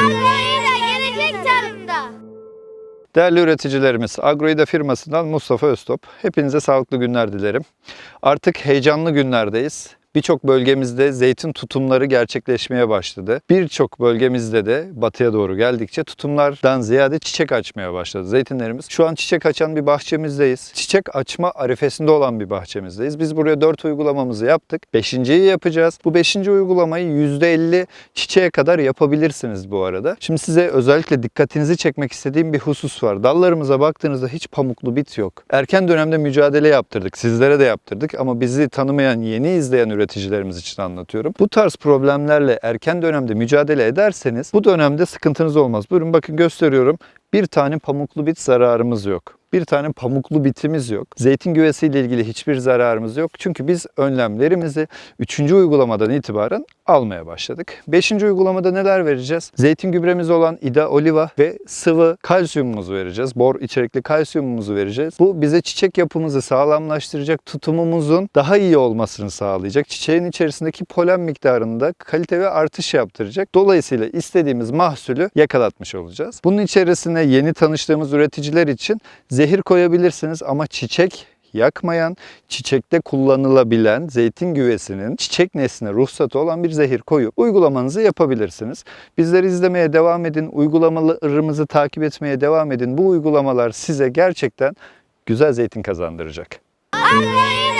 Agroida gelecek tarımda. Değerli üreticilerimiz, Agroida firmasından Mustafa Öztop. Hepinize sağlıklı günler dilerim. Artık heyecanlı günlerdeyiz. Birçok bölgemizde zeytin tutumları gerçekleşmeye başladı. Birçok bölgemizde de batıya doğru geldikçe tutumlardan ziyade çiçek açmaya başladı zeytinlerimiz. Şu an çiçek açan bir bahçemizdeyiz. Çiçek açma arifesinde olan bir bahçemizdeyiz. Biz buraya 4 uygulamamızı yaptık. 5.yi yapacağız. Bu 5. uygulamayı %50 çiçeğe kadar yapabilirsiniz bu arada. Şimdi size özellikle dikkatinizi çekmek istediğim bir husus var. Dallarımıza baktığınızda hiç pamuklu bit yok. Erken dönemde mücadele yaptırdık. Sizlere de yaptırdık ama bizi tanımayan, yeni izleyen üreticilerimiz için anlatıyorum. Bu tarz problemlerle erken dönemde mücadele ederseniz bu dönemde sıkıntınız olmaz. Buyurun bakın gösteriyorum. Bir tane pamuklu bit zararımız yok. Bir tane pamuklu bitimiz yok. Zeytin güvesiyle ilgili hiçbir zararımız yok. Çünkü biz önlemlerimizi 3. uygulamadan itibaren almaya başladık. 5. uygulamada neler vereceğiz? Zeytin gübremiz olan Ida Oliva ve sıvı kalsiyumumuzu vereceğiz. Bor içerikli kalsiyumumuzu vereceğiz. Bu bize çiçek yapımızı sağlamlaştıracak, tutumumuzun daha iyi olmasını sağlayacak. Çiçeğin içerisindeki polen miktarında kalite ve artış yaptıracak. Dolayısıyla istediğimiz mahsulü yakalatmış olacağız. Bunun içerisine yeni tanıştığımız üreticiler için zehir koyabilirsiniz ama çiçek yakmayan, çiçekte kullanılabilen zeytin güvesinin çiçek nesline ruhsatı olan bir zehir koyup uygulamanızı yapabilirsiniz. Bizleri izlemeye devam edin, uygulamalarımızı takip etmeye devam edin. Bu uygulamalar size gerçekten güzel zeytin kazandıracak. Agroida